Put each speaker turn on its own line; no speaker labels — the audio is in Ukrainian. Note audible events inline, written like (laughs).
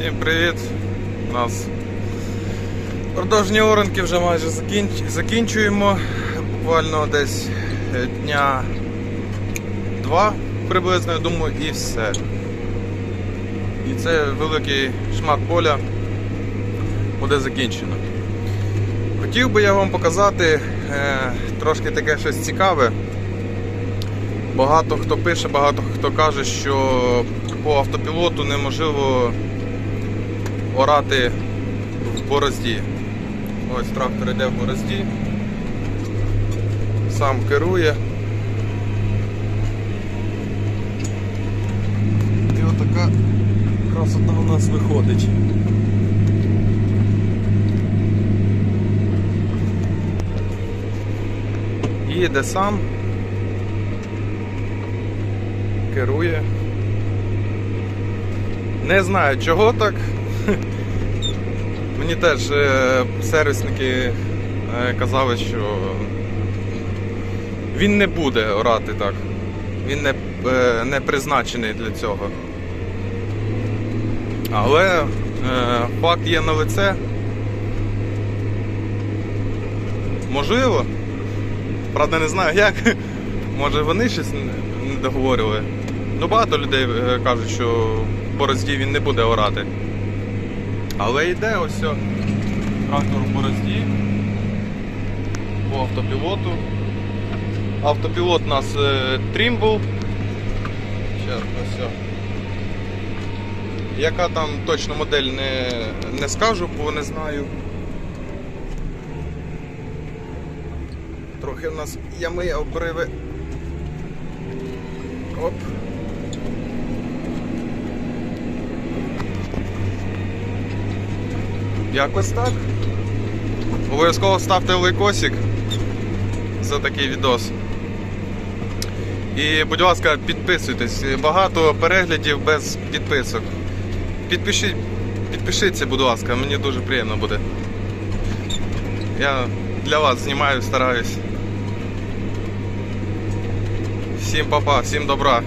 Всім привіт! У нас продовжні оранки вже майже закінч- закінчуємо. Буквально десь е, дня два приблизно, я думаю, і все. І це великий шмат поля буде закінчено. Хотів би я вам показати е, трошки таке щось цікаве. Багато хто пише, багато хто каже, що по автопілоту неможливо орати в борозді. Ось трактор йде в борозді, сам керує. І отака красота у нас виходить. Їде сам, керує. Не знаю чого так. (laughs) Мені теж е, сервісники е, казали, що він не буде орати так. Він не, е, не призначений для цього. Але факт є на лице. Можливо. Правда, не знаю як. (laughs) Може вони щось не- договорили. Ну багато людей кажуть, що в борозді він не буде орати. Але йде ось трактор в борозді по автопілоту. Автопілот у нас е, Trimble. Щас, ось. Яка там точно модель не, не скажу, бо не знаю. Трохи в нас ями обриви. Оп. Якось так. Обов'язково ставте лайкосик за такий відос. І, будь ласка, підписуйтесь. Багато переглядів без підписок. Підпишіть, підпишіться, будь ласка, мені дуже приємно буде. Я для вас знімаю, стараюсь. Всім папа, всім добра.